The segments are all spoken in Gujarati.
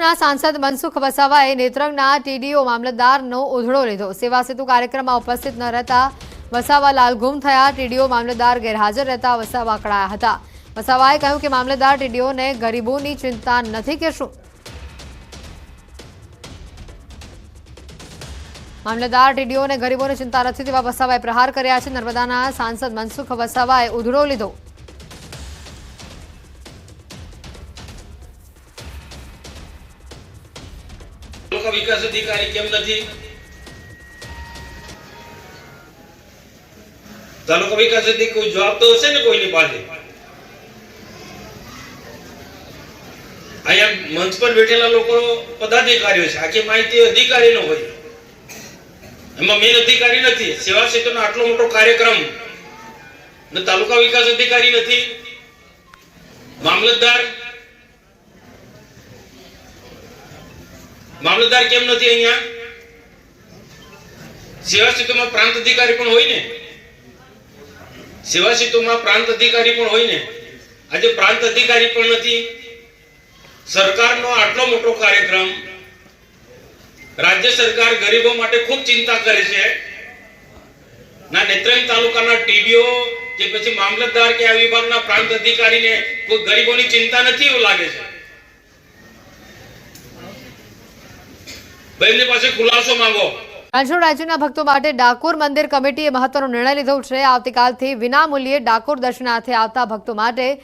ના સાંસદ મનસુખ વસાવાએ નેત્રંગના ટીડીઓ મામલતદારનો ઉધડો લીધો. સેવા સેતુ કાર્યક્રમમાં ઉપસ્થિત ન રહેતા વસાવા લાલ ગુમ થયા. ટીડીઓ મામલતદાર ગેરહાજર રહેતા વસાવા અકળાયા હતા. વસાવાએ કહ્યું કે મામલતદાર ટીડીઓને ગરીબોની ચિંતા નથી કે શું? મામલતદાર ટીડીઓને ગરીબોની ચિંતા નથી તેવા વસાવાએ પ્રહાર કર્યા છે. નર્મદાના સાંસદ મનસુખ વસાવાએ ઉધડો લીધો. વિકાસ અધિકારી કેમ નથી? તાલુકા વિકાસ અધિકારી જવાબ તો હશે ને કોઈની પાસે? અહીંયા મંચ પર બેઠેલા લોકો પદાધિકારીઓ છે. આખી માહિતી અધિકારીનો હોય. એમાં મેન અધિકારી નથી. સેવા સેતુનો આટલો મોટો કાર્યક્રમ. ને તાલુકા વિકાસ અધિકારી નથી. મામલતદાર મામલતદાર કેમ નથી અહીંયા? સેવા સેતુમાં પ્રાંત અધિકારી પણ હોય ને? સેવા સેતુમાં પ્રાંત અધિકારી પણ હોય ને? આજે પ્રાંત અધિકારી પણ નથી. સરકારનો આટલો મોટો કાર્યક્રમ રાજ્ય સરકાર ગરીબો માટે ખૂબ ચિંતા કરે છે. ના, નેત્રંગ તાલુકાના ટીડીઓ કે પછી મામલતદાર કે આ વિભાગના પ્રાંત અધિકારીને કોઈ ગરીબોની ચિંતા નથી એવું લાગે છે? એમની પાસે ખુલાસો માંગો. રણછોડ રાજ્યના ભક્તો માટે ડાકોર મંદિર કમિટીએ મહત્વનો નિર્ણય લીધો છે. આવતીકાલથી વિનામૂલ્યે ડાકોર દર્શનાર્થે આવતા ભક્તો માટે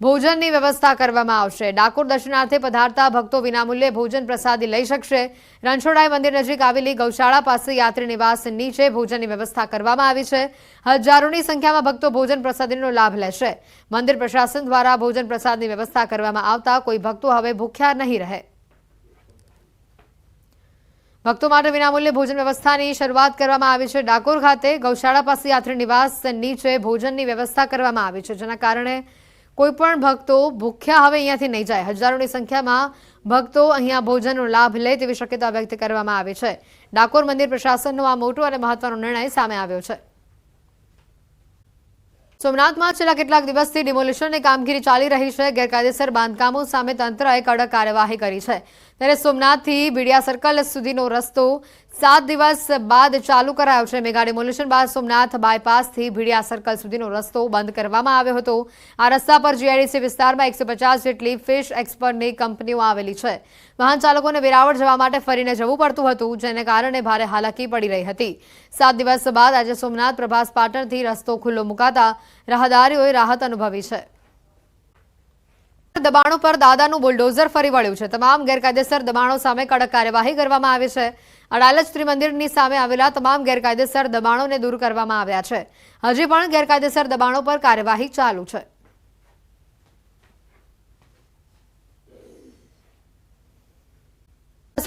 ભોજનની વ્યવસ્થા કરવામાં આવશે. ડાકોર દર્શનાર્થે પધારતા ભક્તો વિનામૂલ્યે ભોજન પ્રસાદી લઈ શકશે. રણછોડાઈ મંદિર નજીક આવેલી ગૌશાળા પાસે યાત્રી નિવાસ નીચે ભોજનની વ્યવસ્થા કરવામાં આવી છે. હજારોની સંખ્યામાં ભક્તો ભોજન પ્રસાદીનો લાભ લેશે. મંદિર પ્રશાસન દ્વારા ભોજન પ્રસાદની વ્યવસ્થા કરવામાં આવતા કોઈ ભક્તો હવે ભૂખ્યા નહીં રહે. ભક્તો માટે વિનામૂલ્યે ભોજન વ્યવસ્થાની શરૂઆત કરવામાં આવી છે. ડાકોર ખાતે ગૌશાળા પાસે યાત્રી નિવાસ નીચે ભોજનની વ્યવસ્થા કરવામાં આવી છે, જેના કારણે કોઈપણ ભક્તો ભૂખ્યા હવે અહીંયાથી નહીં જાય. હજારોની સંખ્યામાં ભક્તો અહીંયા ભોજનનો લાભ લે તેવી શક્યતા વ્યક્ત કરવામાં આવી છે. ડાકોર મંદિર પ્રશાસનનો આ મોટો અને મહત્વનો નિર્ણય સામે આવ્યો છે. સોમનાથમાં છેલ્લા કેટલાક દિવસથી ડિમોલિશનની કામગીરી ચાલી રહી છે. ગેરકાયદેસર બાંધકામો સામે તંત્રએ કડક કાર્યવાહી કરી છે. ત્યારે સોમનાથથી બીડિયા સર્કલ સુધીનો રસ્તો સાત દિવસ બાદ ચાલુ કરાયો છે મેગા ડિમોલિશન. બાદ સોમનાથ બાયપાસથી ભીડિયા સર્કલ સુધીનો રસ્તો બંધ કરવામાં આવ્યો હતો. આ રસ્તા પર જીઆઈડીસી વિસ્તારમાં એકસો જેટલી ફિશ એક્સપર્ટની કંપનીઓ આવેલી છે. વાહન ચાલકોને વેરાવળ જવા માટે ફરીને જવું પડતું હતું, જેને કારણે ભારે હાલાકી પડી રહી હતી. સાત દિવસ બાદ આજે સોમનાથ પ્રભાસ પાટણથી રસ્તો ખુલ્લો મુકાતા રાહદારીઓએ રાહત અનુભવી છે. દબાણો પર દાદાનું બુલડોઝર ફરી વળ્યું છે. તમામ ગેરકાયદેસર દબાણો સામે કડક કાર્યવાહી કરવામાં આવી છે. અડાલજ ત્રિમંદિરની સામે આવેલા તમામ ગેરકાયદેસર દબાણોને દૂર કરવામાં આવ્યા છે. હજી પણ ગેરકાયદેસર દબાણો પર કાર્યવાહી ચાલુ છે.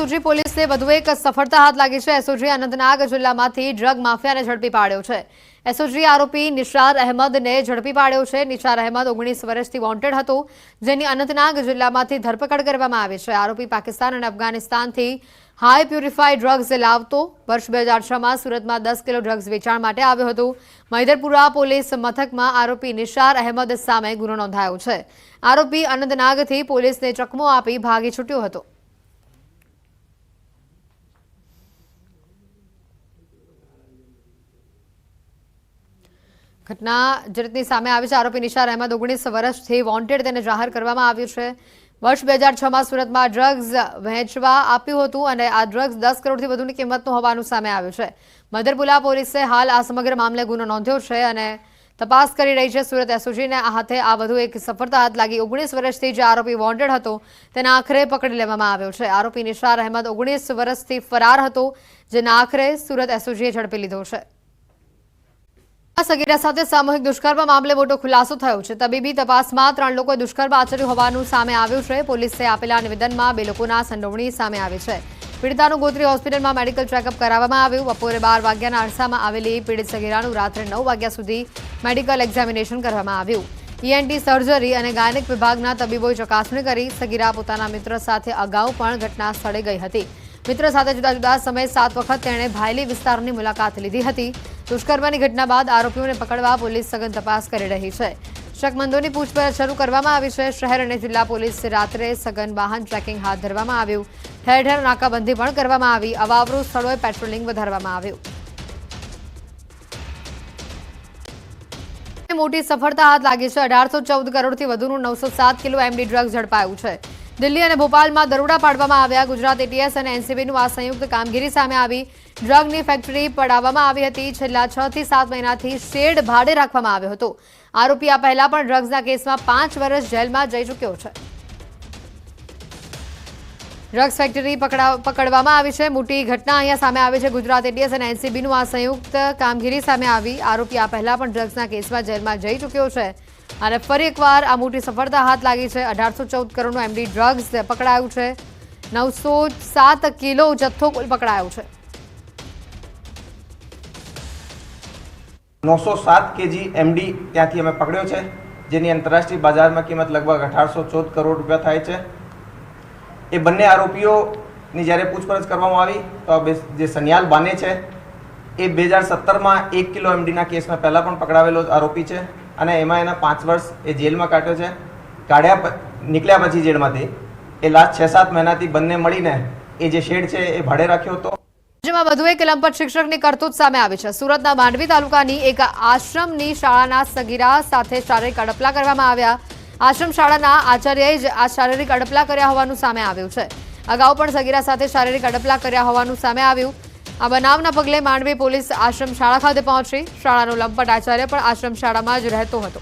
એસઓજી પોલીસને વધુ એક સફળતા હાથ લાગી છે. એસઓજી અનંતનાગ જિલ્લામાંથી ડ્રગ માફિયાને ઝડપી પાડ્યો છે. એસઓજી આરોપી નિશાર અહેમદને ઝડપી પાડ્યો છે. નિશાર અહેમદ ઓગણીસ વર્ષથી વોન્ટેડ હતો, જેની અનંતનાગ જિલ્લામાંથી ધરપકડ કરવામાં આવી છે. આરોપી પાકિસ્તાન અને અફઘાનિસ્તાનથી હાઈ પ્યુરિફાઈડ ડ્રગ્સ લાવતો, વર્ષ બે હજાર છમાં સુરતમાં દસ કિલો ડ્રગ્સ વેચાણ માટે આવ્યો હતો. મૈદરપુરા પોલીસ મથકમાં આરોપી નિશાર અહેમદ સામે ગુનો નોંધાયો છે. આરોપી અનંતનાગથી પોલીસને ચકમો આપી ભાગી છૂટ્યો હતો. ઘટના જે સામે આવી છે. આરોપી નિશાર અહેમદ ઓગણીસ વર્ષથી વોન્ટેડ તેને જાહેર કરવામાં આવ્યું છે. વર્ષ બે હજાર છમાં સુરતમાં ડ્રગ્સ વહેંચવા આપ્યું હતું અને આ ડ્રગ્સ દસ કરોડથી વધુની કિંમતનું હોવાનું સામે આવ્યું છે. મધરપુલા પોલીસે હાલ આ સમગ્ર મામલે ગુનો નોંધ્યો છે અને તપાસ કરી રહી છે સુરત એસઓજીને. આ હાથે આ વધુ એક સફળતા હાથ લાગી. ઓગણીસ વર્ષથી જે આરોપી વોન્ટેડ હતો, તેને આખરે પકડી લેવામાં આવ્યો છે. આરોપી નિશાર અહેમદ ઓગણીસ વર્ષથી ફરાર હતો, જેને આખરે સુરત એસઓજીએ ઝડપી લીધો છે. સગીરા સાથે સામૂહિક દુષ્કર્મ મામલે મોટો ખુલાસો થયો છે. તબીબી તપાસમાં ત્રણ લોકોએ દુષ્કર્મ આચર્યું હોવાનું સામે આવ્યું છે. પોલીસે આપેલા નિવેદનમાં બે લોકોના સંડોવણી સામે આવી છે. પીડિતાનું ગોત્રી હોસ્પિટલમાં મેડિકલ ચેકઅપ કરાવવામાં આવ્યું. બપોરે બાર વાગ્યાના અરસામાં આવેલી પીડિત સગીરાનું રાત્રે નવ વાગ્યા સુધી મેડિકલ એક્ઝામિનેશન કરવામાં આવ્યું. ઈએનટી સર્જરી અને ગાયનિક વિભાગના તબીબોએ ચકાસણી કરી સગીરા પોતાના મિત્ર સાથે અગાઉ પણ ઘટના સ્થળે ગઈ હતી. મિત્ર સાથે જુદા જુદા સમયે સાત વખત તેણે ભાયલી વિસ્તારની મુલાકાત લીધી હતી. દુષ્કર્મની ઘટના બાદ આરોપીઓને પકડવા પોલીસ સઘન તપાસ કરી રહી છે. શકમંદોની પૂછપરછ શરૂ કરવામાં આવી છે. શહેર અને જિલ્લા પોલીસ રાત્રે સઘન વાહન ટ્રેકિંગ હાથ ધરવામાં આવ્યું. ઠેર ઠેર નાકાબંધી પણ કરવામાં આવી. અવાવરૂ સ્થળોએ પેટ્રોલિંગ વધારવામાં આવ્યું. મોટી સફળતા હાથ લાગી છે. અઢારસો ચૌદ કરોડથી વધુનું નવસો સાત કિલો એમડી ડ્રગ્સ ઝડપાયું છે. દિલ્હી અને ભોપાલમાં દરોડા પાડવામાં આવ્યા. ગુજરાત એટીએસ અને એનસીબીનું આ સંયુક્ત કામગીરી સામે આવી. ડ્રગની ફેક્ટરી પડાવવામાં આવી હતી. છેલ્લા છ થી સાત મહિનાથી શેડ ભાડે રાખવામાં આવ્યો હતો. આરોપી આ પહેલા પણ ડ્રગ્સના કેસમાં પાંચ વર્ષ જેલમાં જઈ ચૂક્યો છે. ડ્રગ્સ ફેક્ટરી પકડા- પકડવામાં આવી છે. મોટી ઘટના અહીંયા સામે આવી છે. ગુજરાત એટીએસ અને એનસીબીનું આ સંયુક્ત કામગીરી સામે આવી. આરોપી આ પહેલા પણ ડ્રગ્સના કેસમાં જેલમાં જઈ ચૂક્યો છે. અને ફરી એકવાર આ મોટી સફળતા હાથ લાગી છે. અઢારસો ચૌદ કરોડનું એમડી ડ્રગ્સ પકડાયું છે. નવસો સાત કિલો જથ્થો કુલ પકડાયો છે. નવસો સાત કેજી એમડી ત્યાંથી અમે પકડ્યો છે, જેની આંતરરાષ્ટ્રીય બજારમાં કિંમત લગભગ અઢારસો ચૌદ કરોડ રૂપિયા થાય છે. એ બંને આરોપીઓની જ્યારે પૂછપરછ કરવામાં આવી, તો જે સનિયાલ બાને છે, એ બે હજાર સત્તરમાં એક કિલો એમડીના કેસમાં પહેલાં પણ પકડાવેલો આરોપી છે. અને એમાં એના પાંચ વર્ષ એ જેલમાં કાઢ્યો છે. કાઢ્યા નીકળ્યા પછી જેલમાંથી. એ લાસ્ટ છ સાત મહિનાથી બંને મળીને એ જે શેડ છે એ ભાડે રાખ્યો હતો. રાજ્યમાં વધુ એક લંપટ શિક્ષકની કરતૂત સામે આવી છે. સુરતના માંડવી તાલુકાની એક આશ્રમની શાળાના સગીરા સાથે શારીરિક અડપલા કરવામાં આવ્યા. આશ્રમ શાળાના આચાર્યએ જ આ શારીરિક અડપલા કર્યા હોવાનું સામે આવ્યું છે. અગાઉ પણ સગીરા સાથે શારીરિક અડપલા કર્યા હોવાનું સામે આવ્યું. આ બનાવના પગલે માંડવી પોલીસ આશ્રમ શાળા ખાતે પહોંચી. શાળાનો લંપટ આચાર્ય પણ આશ્રમ શાળામાં જ રહેતો હતો.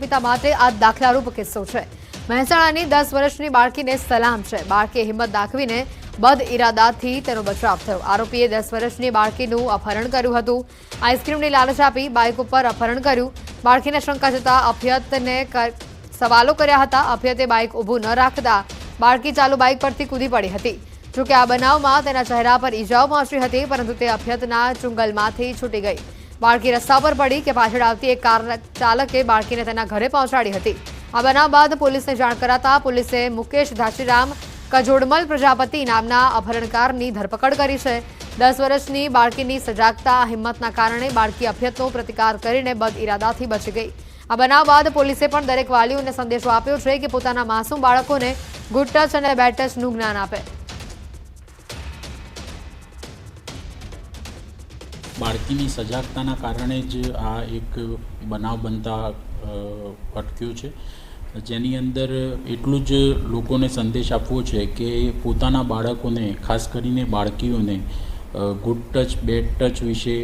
પિતા માટે આ દાખલારૂપ કિસ્સો છે. મહેસાણાની દસ વર્ષની બાળકીને સલામ છે. બાળકે હિંમત દાખવીને બદ ઇરાદાથી તેનો બચાવ થયો. આરોપીએ દસ વર્ષની બાળકીનું અપહરણ કર્યું હતું. આઈસ્ક્રીમની લાલચ આપી બાઇક ઉપર અપહરણ કર્યું. બાળકીને શંકા જતા અભ્યતને સવાલો કર્યા હતા. અભ્યતે બાઇક ઊભું ન રાખતા બાળકી ચાલુ બાઇક પરથી કૂદી પડી હતી. જોકે આ બનાવમાં તેના ચહેરા પર ઈજાઓ પહોંચી હતી, પરંતુ તે અભ્યતના ચુંગલમાંથી છૂટી ગઈ. બાળકી રસ્તા પર પડી કે પાછળ આવતી એક કાર ચાલકે બાળકીને તેના ઘરે પહોંચાડી હતી. આ બનાવ બાદ પોલીસને જાણ કરાતા પોલીસે મુકેશ ધાશીરામ કજોડમલ પ્રજાપતિ નામના અપહરણકારની ધરપકડ કરી છે. દસ વર્ષની બાળકીની સજાગતા હિંમતના કારણે બાળકી અભ્યતનો પ્રતિકાર કરીને બદ ઇરાદાથી બચી ગઈ. આ બનાવ બાદ પોલીસે પણ દરેક વાલીઓને સંદેશો આપ્યો છે કે પોતાના માસૂમ બાળકોને ગુડ અને બેડ જ્ઞાન આપે. બાળકીની સજાગતાના કારણે જ આ એક બનાવ બનતા અટક્યો છે. જેની અંદર એટલું જ લોકોને સંદેશ આપવો છે કે પોતાના બાળકોને, ખાસ કરીને બાળકીઓને ગુડ ટચ બેડ ટચ વિશે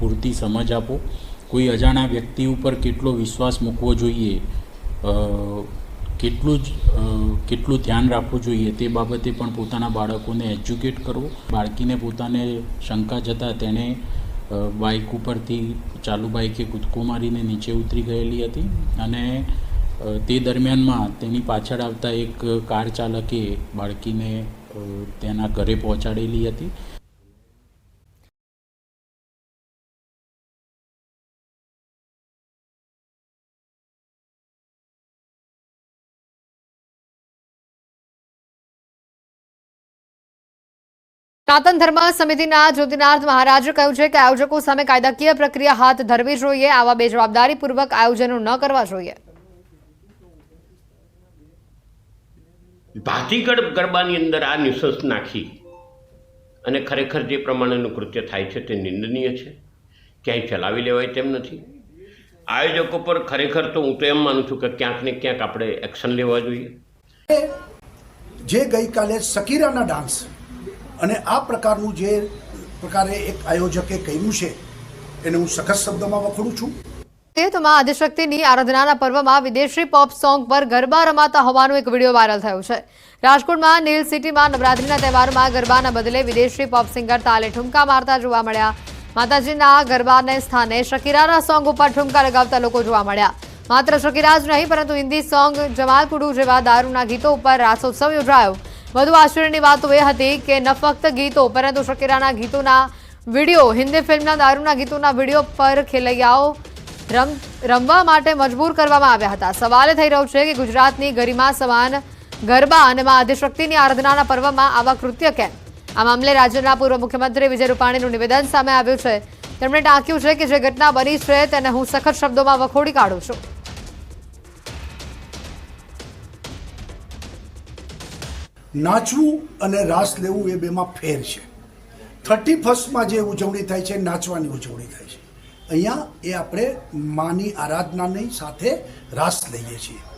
પૂરતી સમજ આપો. કોઈ અજાણા વ્યક્તિ ઉપર કેટલો વિશ્વાસ મૂકવો જોઈએ કેટલું જ કેટલું ધ્યાન રાખવું જોઈએ તે બાબતે પણ પોતાના બાળકોને એજ્યુકેટ કરવો. બાળકીને પોતાને શંકા જતાં તેણે બાઇક ઉપરથી ચાલુ બાઇકે કૂદકો મારીને નીચે ઉતરી ગયેલી હતી અને તે દરમિયાનમાં તેની પાછળ આવતા એક કાર ચાલકે બાળકીને તેના ઘરે પહોંચાડેલી હતી. સનાતન ધર્મ સમિતિના જ્યોતિનાથ મહારાજે કહ્યું છે કે આયોજકો સામે કાયદાકીય પ્રક્રિયા હાથ ધરવી જોઈએ. આવા બે જવાબદારીપૂર્વક આયોજનો ન કરવા જોઈએ. ભાતીગઢ ગરબાની અંદર આ નિશંસ નાખી અને ખરેખર જે પ્રમાણેનું કૃત્ય થાય છે તે નિંદનીય છે. ક્યાંય ચલાવી લેવાય તેમ નથી. આયોજકો પર ખરેખર તો હું તો એમ માનું છું કે ક્યાંક ને ક્યાંક આપણે એક્શન લેવા જોઈએ. જે ગઈકાલે સકીરાના ડાન્સ અને આ પ્રકારનું જે પ્રકારે એક આયોજકે કહ્યું છે, એને હું સખત શબ્દમાં વખોડું છું. તે તો માં આદિશક્તિની આરાધનાના પર્વમાં વિદેશી પોપ સોંગ પર ગરબા રમાતા હોવાનો એક વીડિયો વાયરલ થયો છે. રાજકોટમાં નીલ સિટીમાં નવરાત્રીના તહેવારમાં ગરબાના બદલે વિદેશી પોપ સિંગર તાલે ઠુમકા મારતા જોવા મળ્યા. માતાજીના ગરબાને સ્થાને શકીરાના સોંગ ઉપર ઠુમકા લગાવતા લોકો જોવા મળ્યા. માત્ર શકીરા જ નહીં, પરંતુ હિન્દી સોંગ જમાલપુડુ જેવા દારૂના ગીતો ઉપર રાસોત્સવ યોજાયો. વધુ આશ્ચર્યની વાત એ હતી કે ન ફક્ત ગીતો, પરંતુ શકીરાના ગીતોના વીડિયો, હિન્દી ફિલ્મના દારૂના ગીતોના વીડિયો પર ખેલૈયાઓ રમ, રમવા માટે મજબૂર કરવામાં આવ્યા હતા. સવાલ થઈ રહ્યો છે કે ગુજરાતની ગરિમા સમાન ગરબા અને મા આદિશક્તિની આરાધનાના પર્વમાં આવા કૃત્ય કેમ? આ મામલે રાજ્યના પૂર્વ મુખ્યમંત્રી વિજય રૂપાણીનું નિવેદન સામે આવ્યું છે. તેમણે ટાંક્યું છે કે જે ઘટના બની છે તેને હું સખત શબ્દોમાં વખોડી કાઢું છું. નાચવું અને રાસ લેવું એ બેમાં ફેર છે. થર્ટી ફર્સ્ટમાં જે ઉજવણી થાય છે, નાચવાની ઉજવણી થાય છે. અહીંયા એ આપણે માની આરાધનાની સાથે રાસ લઈએ છીએ.